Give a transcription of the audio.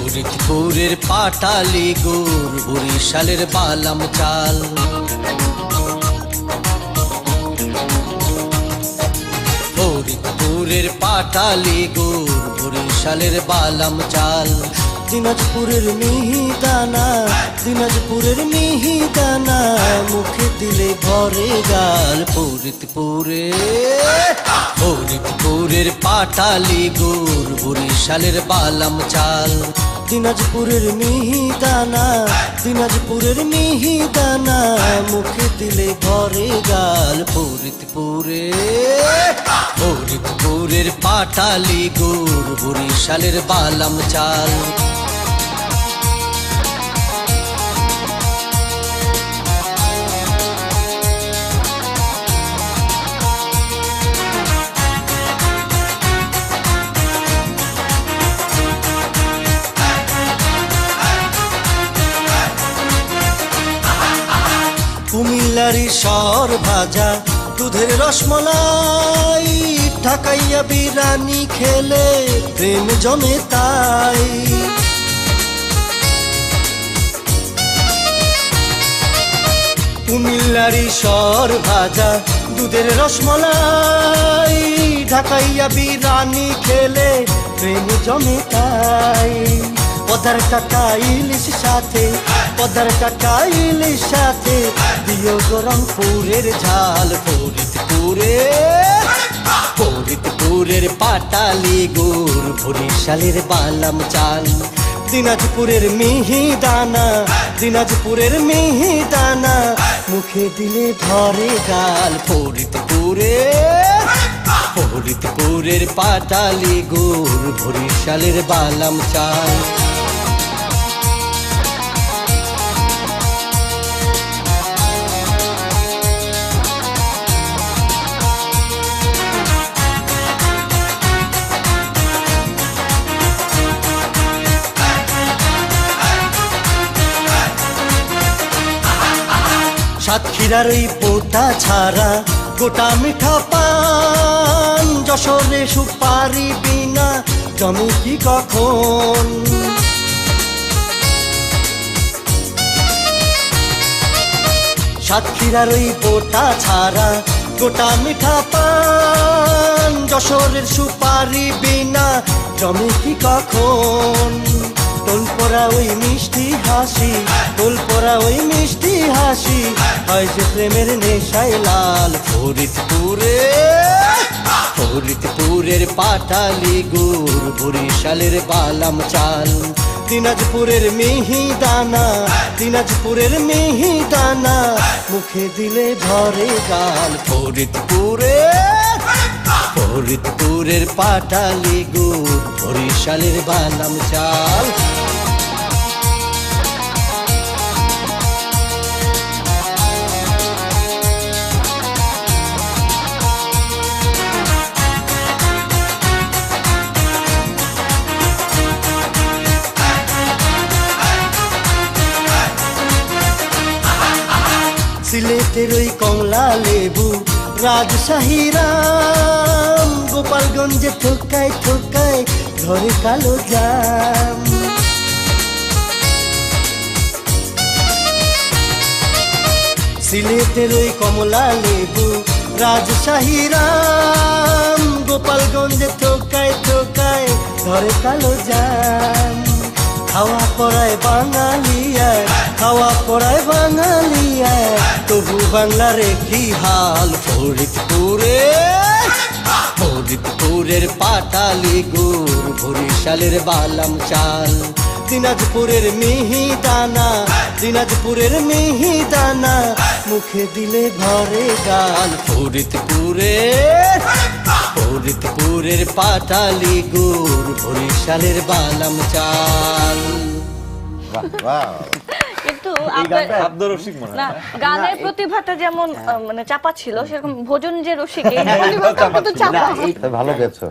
ফরিদপুরের পাটালি গুড় বরিশালের বালাম চাল। ফরিদপুরের পাটালি গুড় বরিশালের বালাম চাল। দিনাজপুরের মিহিদানা দিনাজপুরের মিহিদানা, মুখে দিলে ভরে গাল ফরিদপুরে। ফরিদপুরের পাটালি গুড় বরিশালের বালাম চাল। দিনাজপুরের মিহিদানা দিনাজপুরের মিহিদানা, মুখে দিলে ভরে গাল। ফরিদপুরে, ফরিদপুরের পাটালি গুড় বরিশালের বালাম চাল। কুমিল্লারি সর ভাজা, দুধের রসমলাই ঢাকাইয়া বিরানি খেলে প্রেম জমে তাই। কুমিল্লারি সর ভাজা, দুধের রসমলাই ঢাকাইয়া বিরানি খেলে প্রেম জমে তাই। পদার কাটা ইলিশ সাথে পদার কাটা ইলিশ সাথে দিও গরম পুরের ঝাল, ফরিদপুরে। ফরিদপুরের পাটালি গুড়, বরিশালের বালাম চাল। দিনাজপুরের মিহি দানা দিনাজপুরের মিহি দানা মুখে দিলে ভরে গাল ফরিদপুরে। ফরিদপুরের পাটালি গুড়, বরিশালের বালাম চাল। সাতক্ষীরার ওই পোতা ছাড়া গোটা মিঠা পান যশোরে সুপারি বিনা জমি কি কখন? সাতক্ষীরার ওই পোতা ছাড়া গোটা মিঠা পান যশোরের সুপারি বিনা জমি কি কখন? তোল পরা ওই মিষ্টি হাসি তোল পরা ওই মিষ্টি হাসি। হয় প্রেমের নেশায় লাল। ফরিদপুরে, ফরিদপুরের পাটালি গুড়, বরিশালের বালাম চাল। দিনাজপুরের মিহি দানা, দিনাজপুরের মিহি দানা, মুখে দিলে ভরে গাল। ফরিদপুরে, ফরিদপুরের পাটালি গুড়, বরিশালের বালাম চাল। সিলেটের ওই কমলা লেবু, রাজশাহী রাম। গোপালগঞ্জে ঠোকায় ঠোকায় ঘরে কালো জাম। সিলেটের ওই কমলা লেবু, রাজশাহী রাম। গোপালগঞ্জে ঠোকায় ঠোকায় ঘরে কালো জাম। খাওয়া পড়ায় বাঙালিয়ায় খাওয়া পড়ায় বাঙালিয়ায় তবু বাংলার কি হাল, ফরিদপুরে। ফরিদপুরের পাটালি গুড়, বরিশালের বালাম চাল। দিনাজপুরের মিহি দানা দিনাজপুরের মিহি দানা মুখে দিলে ভরে গাল। ফরিদপুরে, ফরিদপুরের পাটালি গুড়, বরিশালের বালাম চাল। বাহ। কিন্তু আপনার- মনে না হয় গানের প্রতিভাটা যেমন আহ, মানে চাপা ছিল সেরকম ভোজন যে রসিক এই প্রতিভাটা কিন্তু চাপা। ভালো গেছো।